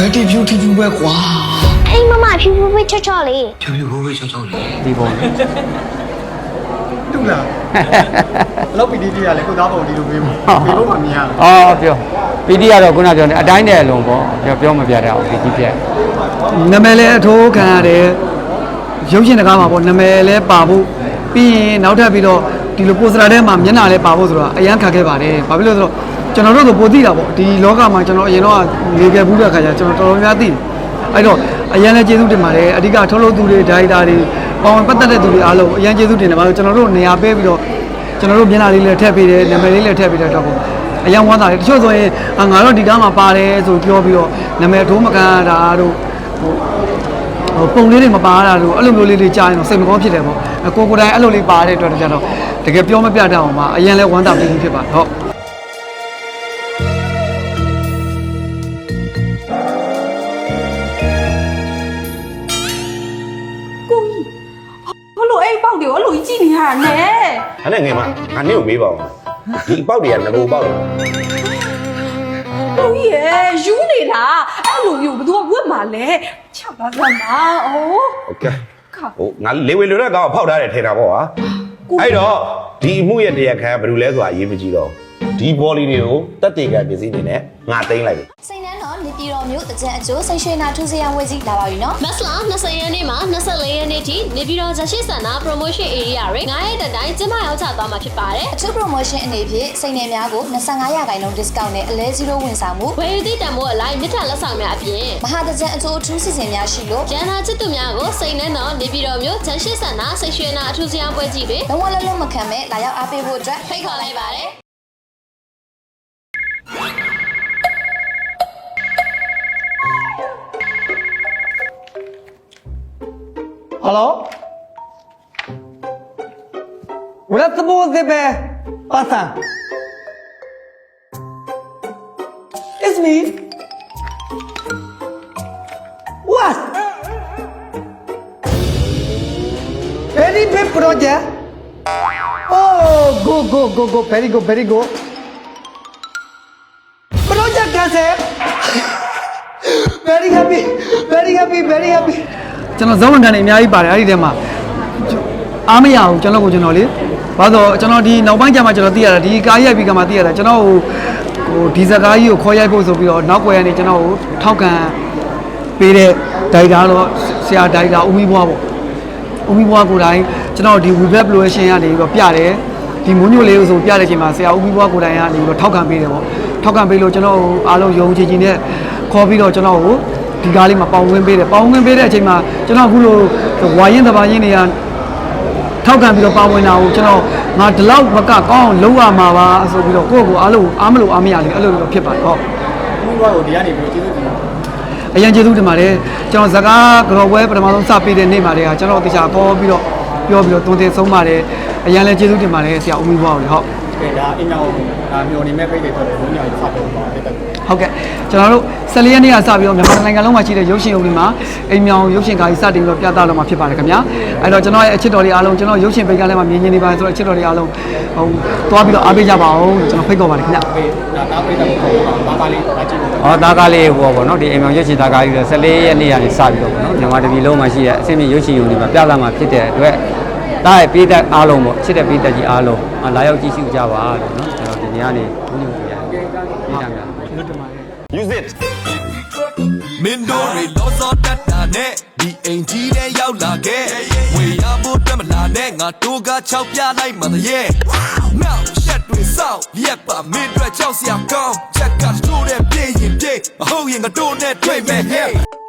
ဘယ်တီဖြူတီဖြူပဲကွာအိမ်မမဖြူဖြူဖြူချော့ချော့လေးဖြူဖြူကိုပဲချောချောလေးဒီပုံလေးတူလားလောက်ပီတီတီရလဲကိုသားပုံဒီလိုပေးမှာပေးလို့မှမြင်ရအော်ပြောပီတီကတော့ခုနပြောနေအတိုင်းတဲ့အလုံးပေါ့ပြောပြောမပြတ်တာအောင်ဒီကြီးပြက်နာမည်လည်းအထိုးခံရတယ်ရုပ်ရှင်တကားမှာပေါ့နာမည်လည်းပါဖို့ပြီးရင်နောက်ထပ်ပြီးတော့ဒီလိုပိုစတာထဲမှာမျက်နှာလည်းပါဖို့ဆိုတော့အရန်ခက်ခဲ့ပါတယ်ဘာဖြစ်လို့လဲဆိုတော့ ကျွန်တော်တို့ဆိုပိုသိတာပေါ့ဒီလောကမှာကျွန်တော်အရင်တော့နေခဲ့ဘူးတဲ့ခါကျကျွန်တော်တော်တော်များသိတယ်အဲ့တော့အရန်လည်းကျေးဇူးတင်ပါတယ်အဓိကထုတ်လုပ်သူတွေဒါရိုက်တာတွေပေါဝင်ပတ်သက်တဲ့သူတွေအားလုံးအရန်ကျေးဇူးတင်တယ်ဘာလို့ကျွန်တော်တို့နေရာပေးပြီးတော့ကျွန်တော်တို့မျက်နှာလေးလည်းထည့်ပေးတယ်နာမည်လေးလည်းထည့်ပေးတဲ့တော့ပေါ့အရန်ဝမ်းသာတယ်တချို့ဆိုရင်အာငါတို့ဒီကားမှာပါတယ်ဆိုပြောပြီးတော့နာမည်ထိုးမကန်တာတို့ဟိုဟိုပုံလေးတွေမပါတာလို့အဲ့လိုမျိုးလေးတွေကြားရင်တော့စိတ်မကောင်းဖြစ်တယ်ပေါ့အကိုကိုယ်တိုင်အဲ့လိုလေးပါတဲ့အတွက်တကြတော့တကယ်ပြောမပြတတ်အောင်ပါအရင်လဲဝမ်းသာပြီးဖြစ်ပါဟုတ် တာနဲ့။အဲ့နဲ့ငယ်မငါနင့်ကိုမေးပါဦး။ဒီပေါက်တွေကငကိုပေါက်တယ်ကိုကြီးရဲ့ယူနေတာအဲ့လိုမျိုးဘသူကဝတ်မှာလဲချက်ပါစမ်းပါအိုး။ဟုတ်ကဲ့။ဟိုငါလေဝေလွတဲ့ကောင်ကဖောက်ထားတယ်ထင်တာပေါ့ဟာ။အဲ့တော့ဒီအမှုရဲ့တရားခံကဘယ်လိုလဲဆိုတာအရေးမကြီးတော့ဘူးဒီဘောလီတွေကိုတက်တေကပစ္စည်းတွေနဲ့ငါသိမ်းလိုက်ပြီစိန်နန်းတော်နေ ပြည်တော်မြို့တကြံအကျိုးစိန်ရွှေနာထူးစရန်ဝဲကြီးလာပါပြီနော်မက်စလာ20ရက်နေ့မှ24ရက်နေ့ထိနေပြည်တော်ဇရှိဆန္ဒ promotion area တွေ9ရက်တက်တိုင်းကျင်းပရောက်ချသွားမှာဖြစ်ပါတယ်အထူး promotion အနေဖြင့်စိန်နယ်များကို25ရာခိုင်နှုန်း discount နဲ့အလဲ0ဝန်ဆောင်မှု။ဝယ်ယူသည့်တန်ဖိုးအလိုက်မြစ်ထလက်ဆောင်များအပြင်မဟာတကြံအကျိုးအထူးစီစဉ်များရှိလို့ကျန်သာချစ်သူများကိုစိတ်နှဲတော်နေပြည်တော်မြို့ဇရှိဆန္ဒစိတ်ရွှေနာအထူးစရန်ပွဲကြီးတွေလုံးဝလုံးလုံးမခံမဲ့လာရောက်အားပေးဖို့အတွက်ဖိတ်ခေါ်လိုက်ပါတယ်။ Halo? Urat sebu zebe Pasang. It's me. What? Very big project. Oh, go, go, go, go, very go, very go. Project, guys. very happy, very happy, very happy. ကျွန်တော်ဇောဝန်တန်နေအများကြီးပါတယ်အဲ့ဒီထဲမှာအားမရဘူးကျွန်တော်ကိုကျွန်တော်လေဘာလို့ကျွန်တော်ဒီနောက်ပိုင်းကျမှကျွန်တော်သိရတာဒီကားရိုက်ပြီးကမှသိရတာကျွန်တော်ဟိုဟိုဒီဇကားကြီးကိုခေါ်ရိုက်ဖို့ဆိုပြီးတော့နောက်ွယ်ကနေကျွန်တော်ကိုထောက်ခံပေးတဲ့ဒိုင်တာတော့ဆရာဒိုင်တာဦးမီဘွားပေါ့ဦးမီဘွားကိုယ်တိုင်ကျွန်တော်ဒီ web application ကနေပြီးတော့ပြတယ်ဒီမွန်းညိုလေးကိုဆိုပြတဲ့အချိန်မှာဆရာဦးမီဘွားကိုယ်တိုင်ကနေပြီးတော့ထောက်ခံပေးတယ်ပေါ့ထောက်ခံပေးလို့ကျွန်တော်အားလုံးယုံကြည်ကြည်နဲ့ခေါ်ပြီးတော့ကျွန်တော်ကို ဒီကားလေးမှာပေါင်ဝင်ပေးတယ်ပေါင်ဝင်ပေးတဲ့အချိန်မှာကျွန်တော်အခုလိုဝါရင်တပါရင်တွေကထောက်ခံပြီးတော့ပါဝင်တာကိုကျွန်တော်ငါဒီလောက်မကကောင်းအောင်လုပ်ရမှာပါဆိုပြီးတော့ကိုယ့်ကိုယ်အားလုံးအားမလို့အားမရလေအဲ့လိုလိုဖြစ်ပါတယ်ဟုတ်ဘူးဘွားကိုဒီကနေပြီးကျေးဇူးတင်ပါအရင်ကျေးဇူးတင်ပါတယ်ကျွန်တော်ဇကားကြော်ပွဲပထမဆုံးစပေးတဲ့နေ့မှာတည်းကကျွန်တော်တေချာခေါ်ပြီးတော့ပြောပြီးတော့တုံတင်ဆုံးပါတယ်အရင်လည်းကျေးဇူးတင်ပါတယ်ဆရာဦးမီဘွားကိုလေဟုတ် ကဲဒါအင်းအောင်ဒါမျိုးနေမဲ့ပြိတ္တွေဆိုတော့ဘုန်းကြီးစတော့ပါတက်တက်ဟုတ်ကဲ့ကျွန်တော်တို့14ရက်နေ့ကစပြီးတော့မြန်မာနိုင်ငံလုံးမှာရှိတဲ့ရုပ်ရှင်ရုံတွေမှာအိမ်မြောင်ရုပ်ရှင်ကားကြီးစတင်ပြီးတော့ပြသတော့မှာဖြစ်ပါတယ်ခင်ဗျာအဲ့တော့ကျွန်တော်ရဲ့အချစ်တော်လေးအားလုံးကျွန်တော်ရုပ်ရှင်ပိတ်ကလည်းမှာမြင်မြင်နေပါဆိုတော့အချစ်တော်လေးအားလုံးဟိုသွားပြီးတော့အားပေးကြပါအောင်လို့ကျွန်တော်ဖိတ်ခေါ်ပါတယ်ခင်ဗျာပေးဒါသားပြိတ္တွေကိုပါပါလေးဒါကြည့်လို့။ဟောတာကားလေးဟိုပေါ့နော်ဒီအိမ်မောင်ရွှေချီတာကားကြီးတော့14ရက်နေ့ကနေစပြီးတော့ပေါ့နော်မြန်မာတပြည်လုံးမှာရှိတဲ့အစိမ့်မြင့်ရွှေချီယုံတွေမှာပြသမှာဖြစ်တဲ့အတွက် တားရဲ့ပေးသက်အားလုံးပေါ့ချစ်တဲ့ပေးသက်ကြီးအားလုံးအာလာရောက်ကြည့်ရှုကြပါလို့နော်ကျွန်တော်ဒီနေ့ကနေဘုန်းကြီးတို့ရတယ်ပေးတာများ use it မင်းတို့တွေလောစောတတ်တာနဲ့ဒီအိမ်ကြီးနဲ့ရောက်လာခဲ့ဝေရဖို့တက်မလာနဲ့ငါတို့က၆ပြလိုက်မှတည်းနောက်ရှက်တွေစောက်ရက်ပါမင်းတို့ကြောက်စရာကောင်းချက်ကတို့တဲ့ပြေးရင်ပြေးမဟုတ်ရင်ငါတို့နဲ့တွေ့မဲ့ hey